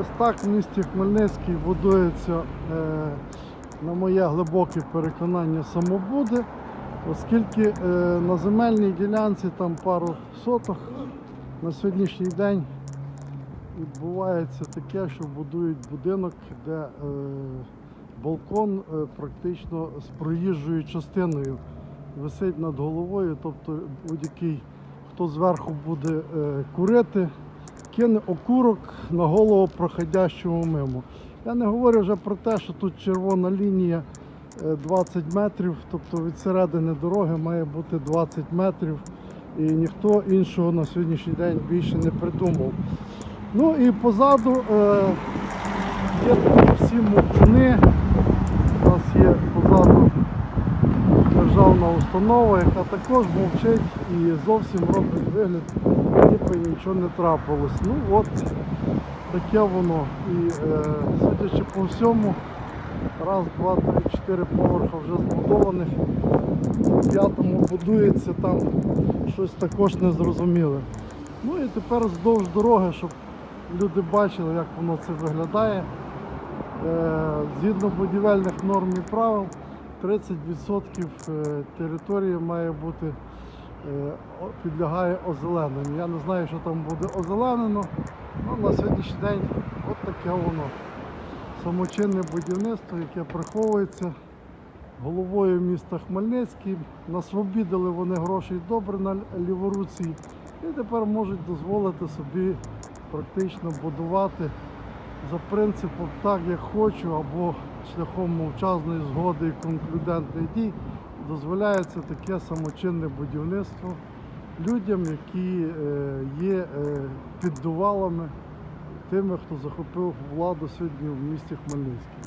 Ось так в місті Хмельницький будується, е, на моє глибоке переконання, самобуди, оскільки е, на земельній ділянці там пару соток. На сьогоднішній день відбувається таке, що будують будинок, де е, балкон практично з проїжджою частиною висить над головою, тобто будь-який, хто зверху буде курити, кине окурок на голову проходящому мимо. Я не говорю вже про те, що тут червона лінія е, 20 метрів, тобто від середини дороги має бути 20 метрів, і ніхто іншого на сьогоднішній день більше не придумав. Ну і позаду е, є такі всі мовчуни. У нас є установа, яка також мовчить і зовсім робить вигляд, ніби нічого не трапилось. Ну от таке воно. І е, судячи по всьому, раз, два, три, чотири поверха вже збудованих. У п'ятому будується там щось також незрозуміле. Ну і тепер вздовж дороги, щоб люди бачили, як воно це виглядає. Е, Згідно будівельних норм і правил, 30% е, території має бути е, підлягає озелененню. Я не знаю, що там буде озеленено. Ну, на сьогоднішній день от таке воно. Самочинне будівництво, яке приховується головою міста Хмельницький. Насвобідили вони грошей добре на ліворуці і тепер можуть дозволити собі практично будувати за принципом так, як хочу, або шляхом мовчазної згоди і конклюдентних дій дозволяється таке самочинне будівництво людям, які е, є е, піддувалами тими, хто захопив владу сьогодні в місті Хмельницький.